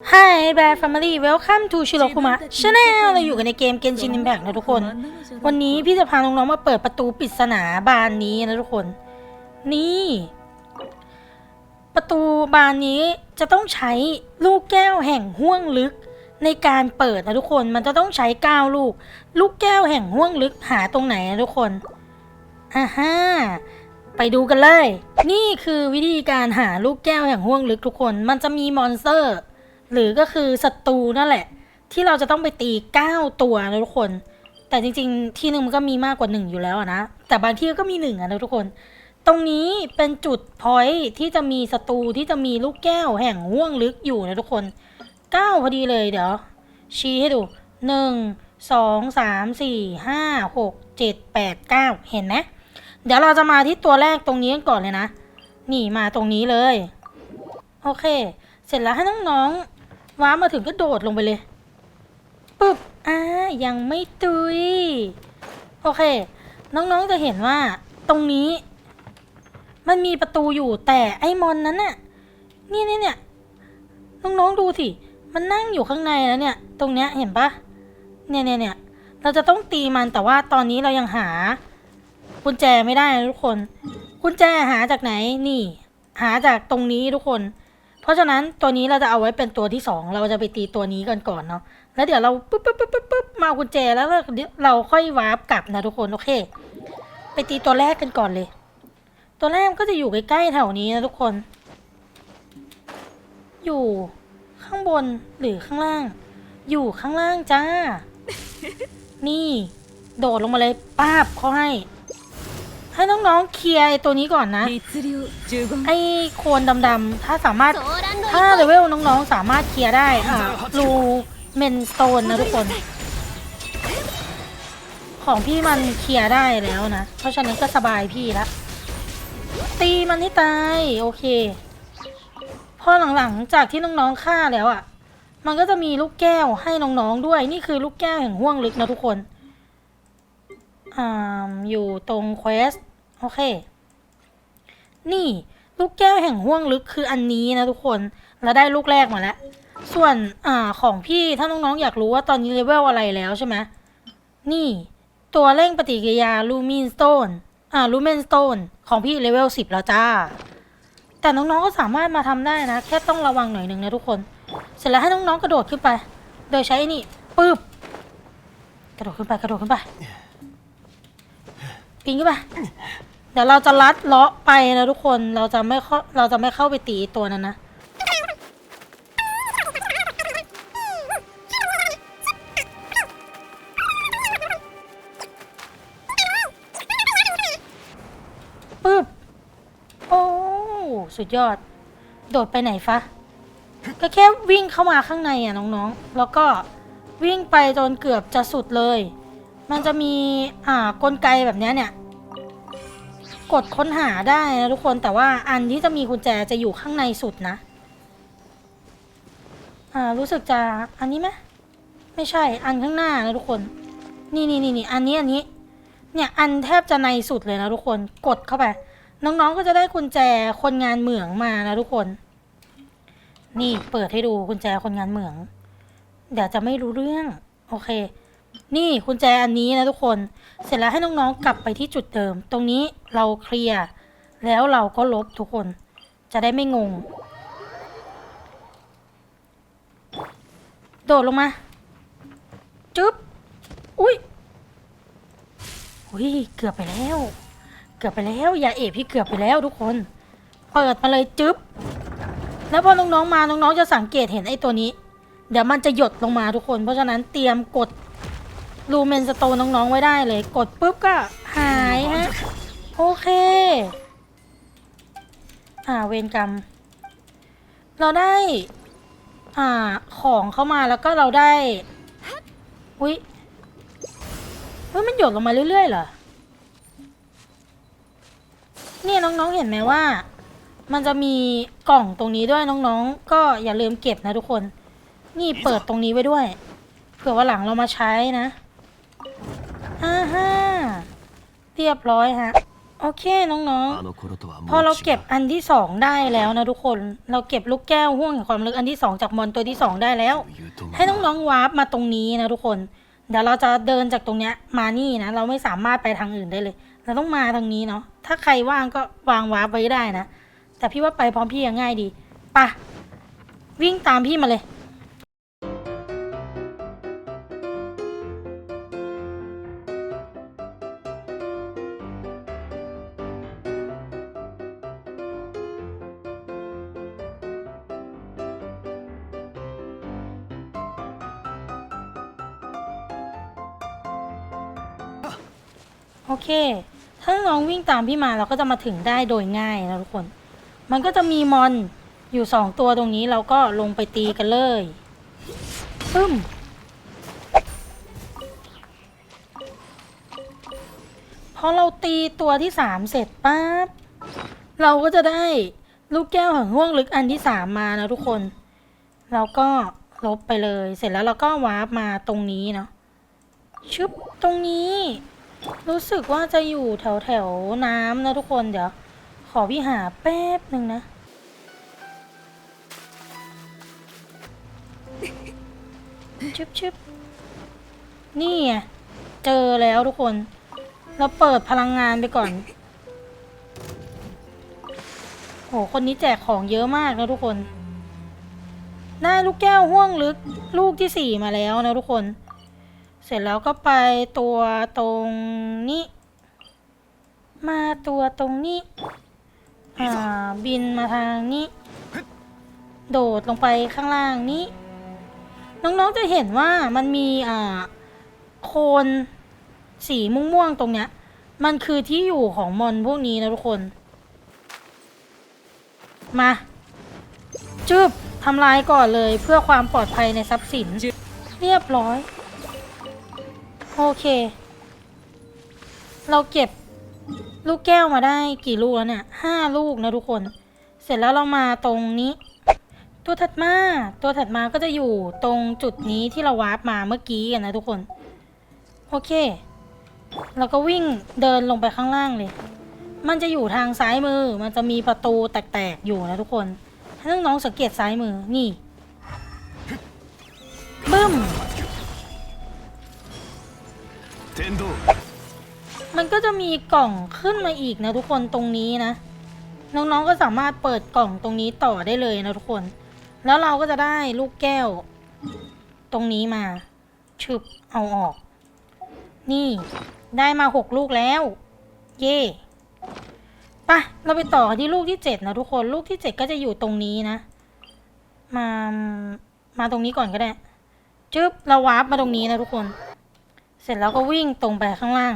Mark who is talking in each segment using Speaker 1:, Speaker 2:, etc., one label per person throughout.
Speaker 1: Hi Bear Family Welcome to ชิโรคุมะ Channel เราอยู่กันในเกม Genshin Impact นะทุกคน วันนี้พี่จะพาน้องๆมาเปิดประตูปริศนาบานนี้นะทุกคน นี่ ประตูบานนี้จะต้องใช้ลูกแก้วแห่งห้วงลึกในการเปิดนะทุกคน มันจะต้องใช้ก้าลูก ลูกแก้วแห่งห้วงลึกหาตรงไหนนะทุกคนอ่าฮ่าไปดูกันเลย นี่คือวิธีการหาลูกแก้วแห่งห้วงลึกทุกคน มันจะมีมอนสเตอร์ หรือก็คือศัตรูนั่นแหละ ที่เราจะต้องไปตี 9 ตัวนะทุกคน แต่จริงๆ ที่หนึ่งมันก็มีมากกว่า 1 อยู่แล้วนะ แต่บางที่ก็มี1อะนะทุกคน ตรงนี้เป็นจุดพอยที่จะมีศัตรูที่จะมีลูกแก้วแห่งห้วงลึกอยู่นะทุกคน 9 พอดีเลยเดี๋ยว ชี้ให้ดู 1 2 3 4 5 6 7 8 9 เห็นไหมเดี๋ยวเราจะมาที่ตัวแรกตรงนี้กันก่อนเลยนะ นี่มาตรงนี้เลย โอเค เสร็จแล้วให้น้องๆ ว้ามาถึงก็โดดลงไปเลยปึ๊บอ่ายังไม่ตุย โอเค น้องๆจะเห็นว่าตรงนี้ มันมีประตูอยู่แต่ไอ้มอนนั้นน่ะนี่นี่เนี่ยน้องๆดูสิ มันนั่งอยู่ข้างในแล้วเนี่ย ตรงเนี้ยเห็นปะเนี่ยเนี่ยเนี่ยเราจะต้องตีมันแต่ว่าตอนนี้เรายังหากุญแจไม่ได้นะทุกคนกุญแจหาจากไหนนี่ หาจากตรงนี้ทุกคน ราะฉะนั้นตัวนี้เราจะเอาไว้เป็นตัวที่สองเราจะไปตีตัวนี้กันก่อนเนาะแล้วเดี๋ยวเราปุ๊บปุ๊บปุ๊บปุ๊บปุ๊บมาเอากุญแจแล้วเราค่อยวาร์ปกลับนะทุกคนโอเค ไปตีตัวแรกกันก่อนเลย ตัวแรกก็จะอยู่ใกล้ๆแถวนี้นะทุกคน อยู่ข้างบนหรือข้างล่าง อยู่ข้างล่างจ้า นี่ โดดลงมาเลยป้าบเขาให้ น้องเคลียร์ไอตัวนี้ก่อนนะไอ้โคนดำๆถ้าสามารถถ้าเลเวลน้องๆสามารถเคลียร์ได้อ่ารูเมนสโตนนะทุกคน ของพี่มันเคลียร์ได้แล้วนะ เพราะฉะนั้นก็สบายพี่ละตีมันให้ตายโอเคพอหลังๆจากที่น้องๆฆ่าแล้วอะ่ะ มันก็จะมีลูกแก้วให้น้องๆด้วย นี่คือลูกแก้วแห่งห้วงลึกนะทุกคนอ่าอยู่ตรงเควส โอเค นี่ลูกแก้วแห่งห้วงลึกคืออันนี้นะทุกคนเราได้ลูกแรกมาแล้ว ส่วนอ่าของพี่ถ้าน้องๆอยากรู้ว่าตอนนี้เลเวลอะไรแล้วใช่ไหมนี่ตัวเร่งปฏิกิริยาลูมินสโตนอ่าลูเมนสโตนของพี่เลเวลสิบแล้วจ้า แต่น้องๆก็สามารถมาทำได้นะ แค่ต้องระวังหน่อยหนึ่งนะทุกคน เสร็จแล้วให้น้องๆกระโดดขึ้นไป โดยใช้นี่ปึ๊บกระโดดขึ้นไปกระโดดขึ้นไป ปีนขึ้นไปเดี๋ยวเราจะลัดเลาะไปนะทุกคนเราจะไม่เข้าเราจะไม่เข้าไปตีตัวนั้นนะปึ๊บโอ้สุดยอด โดดไปไหนฟะก็แค่วิ่งเข้ามาข้างในอะน้องๆ แล้วก็วิ่งไปจนเกือบจะสุดเลย มันจะมีอ่ากลไกแบบเนี้ยเนี่ย กดค้นหาได้นะทุกคนแต่ว่าอันที่จะมีกุญแจจะอยู่ข้างในสุดนะ อ่ารู้สึกจะอันนี้ไหมไม่ใช่อันข้างหน้านะทุกคน นี่นี่นี่นี่อันนี้อันนี้ เนี่ยอันแทบจะในสุดเลยนะทุกคนกดเข้าไป น้องๆก็จะได้กุญแจคนงานเหมืองมานะทุกคน นี่เปิดให้ดูกุญแจคนงานเหมือง เดี๋ยวจะไม่รู้เรื่อง โอเค นี่กุญแจอันนี้นะทุกคน เสร็จแล้วให้น้องๆกลับไปที่จุดเดิม ตรงนี้เราเคลียร์แล้วเราก็ลบทุกคน จะได้ไม่งง โดดลงมาจึ๊บอุ้ยอุ้ยเกือบไปแล้ว เกือบไปแล้วอย่าเอะพี่เกือบไปแล้วทุกคน เปิดมาเลยจึ๊บแล้วพอน้องๆมาน้องๆจะสังเกตเห็นไอ้ตัวนี้ เดี๋ยวมันจะหยดลงมาทุกคน เพราะฉะนั้นเตรียมกด ลูเมนสโตนน้องๆไว้ได้เลย กดปุ๊บก็หายฮะ โอเค อ่าเวรกรรม เราได้ อ่าของเข้ามาแล้วก็เราได้ อุ้ยเฮ้ยมันหยดลงมาเรื่อยๆเหรอเนี่ยน้องๆเห็นไหมว่า มันจะมีกล่องตรงนี้ด้วยน้องๆ ก็อย่าลืมเก็บนะทุกคน นี่เปิดตรงนี้ไว้ด้วย เผื่อว่าหลังเรามาใช้นะ อ่าฮ่าเรียบร้อยฮะ โอเคน้องๆ พอเราเก็บอันที่สองได้แล้วนะทุกคน เราเก็บลูกแก้วห่วงแห่งความลึกอันที่สองจากมอนตัวที่สองได้แล้ว ให้น้องๆวาร์ปมาตรงนี้นะทุกคน เดี๋ยวเราจะเดินจากตรงเนี้ยมานี่นะ เราไม่สามารถไปทางอื่นได้เลย เราต้องมาทางนี้เนาะ ถ้าใครว่างก็วางวาร์ปไว้ได้นะ แต่พี่ว่าไปพร้อมพี่ง่ายดีปะวิ่งตามพี่มาเลย โอเค ถ้าน้องวิ่งตามพี่มาเราก็จะมาถึงได้โดยง่ายนะทุกคน มันก็จะมีมอนอยู่สองตัวตรงนี้เราก็ลงไปตีกันเลยปึ้ม พอเราตีตัวที่สามเสร็จปั๊บ เราก็จะได้ลูกแก้วแห่งห่วงลึกอันที่สามมานะทุกคน เราก็ลบไปเลย เสร็จแล้วเราก็วาร์ปมาตรงนี้เนาะชึบตรงนี้ รู้สึกว่าจะอยู่แถวแถวน้ำนะทุกคนเดี๋ยว ขอพี่หาแป๊บหนึ่งนะ ชึบชึบนี่ไงเจอแล้วทุกคน เราเปิดพลังงานไปก่อน โห คนนี้แจกของเยอะมากนะทุกคน ได้ลูกแก้วห่วงลึกลูกที่สี่มาแล้วนะทุกคน เสร็จแล้วก็ไปตัวตรงนี้ มาตัวตรงนี้ อ่า บินมาทางนี้ โดดลงไปข้างล่างนี้ น้องๆจะเห็นว่ามันมีอ่า โคนสีม่วงๆตรงเนี้ย มันคือที่อยู่ของมอนพวกนี้นะทุกคน มาจึบทำลายก่อนเลยเพื่อความปลอดภัยในทรัพย์สิน เรียบร้อย โอเค เราเก็บลูกแก้วมาได้กี่ลูกแล้วเนี่ยห้าลูกนะทุกคน เสร็จแล้วเรามาตรงนี้ ตัวถัดมา ตัวถัดมาก็จะอยู่ตรงจุดนี้ที่เราวาร์ปมาเมื่อกี้กันนะทุกคน โอเค เราก็วิ่งเดินลงไปข้างล่างเลย มันจะอยู่ทางซ้ายมือ มันจะมีประตูแตกๆอยู่นะทุกคนให้น้องๆสังเกตซ้ายมือ นี่ บึ้ม
Speaker 2: 天道
Speaker 1: มันก็จะมีกล่องขึ้นมาอีกนะทุกคนตรงนี้นะ น้องๆก็สามารถเปิดกล่องตรงนี้ต่อได้เลยนะทุกคน แล้วเราก็จะได้ลูกแก้ว ตรงนี้มาชึบเอาออก นี่ได้มาหกลูกแล้ว เย่ไปะเราไปต่อที่ลูกที่เจ็ดนะทุกคนลูกที่เจ็ดก็จะอยู่ตรงนี้นะ มามาตรงนี้ก่อนก็ได้จึ๊บเราวาร์ปมาตรงนี้นะทุกคน เสร็จแล้วก็วิ่งตรงไปข้างล่าง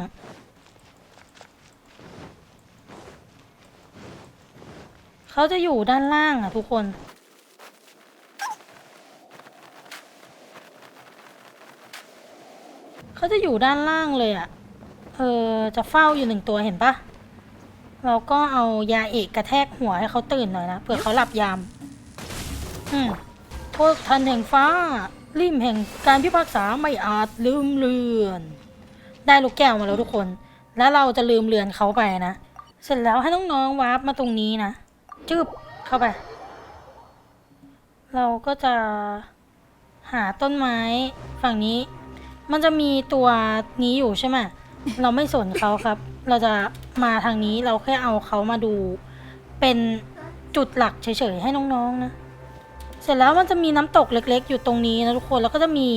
Speaker 1: เขาจะอยู่ด้านล่างอะทุกคน เขาจะอยู่ด้านล่างเลยอะ เออ จะเฝ้าอยู่หนึ่งตัวเห็นปะเราก็เอายาเอกกระแทกหัวให้เขาตื่นหน่อยนะเผื่อเขาหลับยาม อืม โทษทันแห่งฟ้า ริมแห่งการพิพากษาไม่อาจลืมเลือน ได้ลูกแก้วมาแล้วทุกคน แล้วเราจะลืมเลือนเขาไปนะ เสร็จแล้วให้น้องๆวาร์ปมาตรงนี้นะจึบเข้าไป เราก็จะหาต้นไม้ฝั่งนี้ มันจะมีตัวนี้อยู่ใช่ไหมเราไม่สนเขาครับ เราจะมาทางนี้เราแค่เอาเขามาดู เป็นจุดหลักเฉยๆให้น้องๆนะ เสร็จแล้วมันจะมีน้ำตกเล็ก ๆ อยู่ตรงนี้นะทุกคนแล้วก็จะมี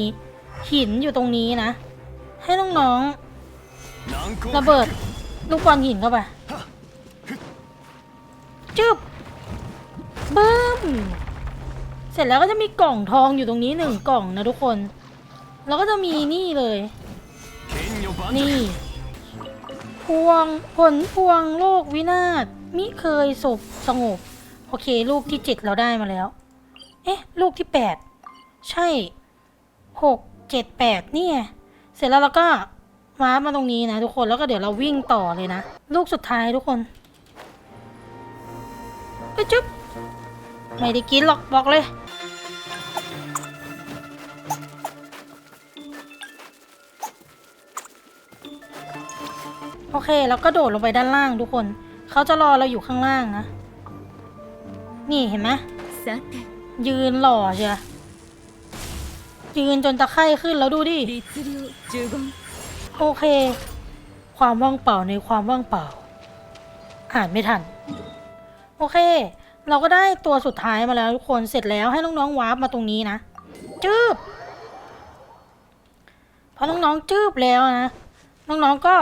Speaker 1: หินอยู่ตรงนี้นะ ให้น้องๆระเบิดลูกบอลหินเข้าไปจึบบึ้มเสร็จแล้วก็จะมีกล่องทองอยู่ตรงนี้หนึ่งกล่องนะทุกคน แล้วก็จะมีนี่เลย นี่ พวงผลพวงโลกวินาศมิเคยสุบสงบ โอเค ลูกที่เจ็ดเราได้มาแล้ว เอ๊ะ ลูกที่แปดใช่หกเจ็ดแปดนี่ไงเสร็จแล้วเราก็วาร์ปมาตรงนี้นะทุกคนแล้วก็เดี๋ยวเราวิ่งต่อเลยนะ ลูกสุดท้ายทุกคนไปจุ๊บไม่ได้กินหรอกบอกเลย โอเคแล้วก็โดดลงไปด้านล่างทุกคน เขาจะรอเราอยู่ข้างล่างนะ นี่เห็นไหม ยืนหล่อเชียยืนจนตะไคร่ขึ้นแล้วดูดิ โอเค ความว่างเปล่าในความว่างเปล่า อ่านไม่ทัน โอเค เราก็ได้ตัวสุดท้ายมาแล้วทุกคนเสร็จแล้วให้น้องๆวาร์ปมาตรงนี้นะจืบพอน้องๆจืบแล้วนะน้องๆก็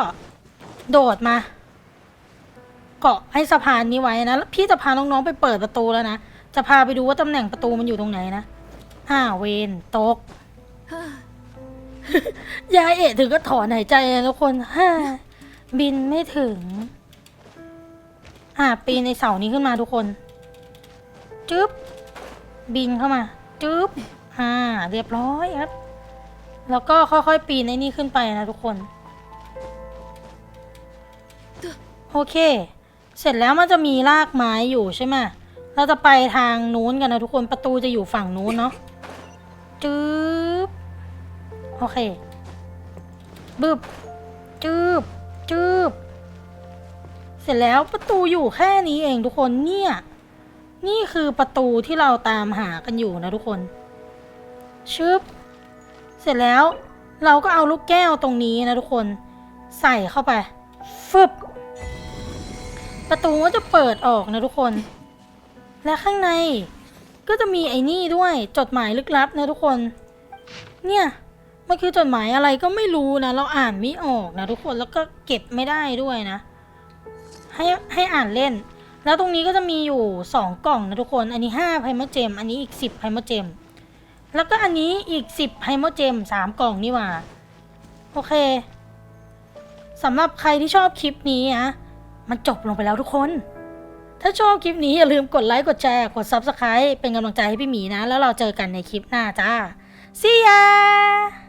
Speaker 1: โดดมา เกาะให้สะพานนี้ไว้นะแล้วพี่จะพาน้องๆไปเปิดประตูแล้วนะ จะพาไปดูว่าตำแหน่งประตูมันอยู่ตรงไหนนะอ่าเวนตก ยายเอะถึงก็ถอนหายใจเลยทุกคนฮ่าบินไม่ถึง อ่าปีนในเสานี้ขึ้นมาทุกคนจึ๊บบินเข้ามาจึ๊บอ่า เรียบร้อยครับ แล้วก็ค่อยๆ ปีนไอ้นี่ขึ้นไปนะทุกคน โอเค เสร็จแล้วมันจะมีรากไม้อยู่ใช่ไหม เราจะไปทางนู้นกันนะทุกคนประตูจะอยู่ฝั่งนู้นเนาะจึ๊บโอเคบึบจืบจืบเสร็จแล้วประตูอยู่แค่นี้เองทุกคนเนี่ย นี่คือประตูที่เราตามหากันอยู่นะทุกคนชึบเสร็จแล้วเราก็เอาลูกแก้วตรงนี้นะทุกคน ใส่เข้าไปฟึบประตูก็จะเปิดออกนะทุกคน และข้างใน ก็จะมีไอ้นี่ด้วยจดหมายลึกลับนะทุกคน เนี่ยมันคือจดหมายอะไรก็ไม่รู้นะ เราอ่านไม่ออกนะทุกคนแล้วก็เก็บไม่ได้ด้วยนะ ให้ให้อ่านเล่น แล้วตรงนี้ก็จะมีอยู่สองกล่องนะทุกคน อันนี้ห้าไพมเจม อันนี้อีกสิบไพมเจม แล้วก็อันนี้อีกสิบไพมเจมสามกล่องนี่หว่า โอเคสำหรับใครที่ชอบคลิปนี้นะมันจบลงไปแล้วทุกคน ถ้าชอบคลิปนี้อย่าลืมกดไลค์ กดแชร์ กด Subscribe เป็นกำลังใจให้พี่หมีนะ แล้วเราเจอกันในคลิปหน้าจ้า See ya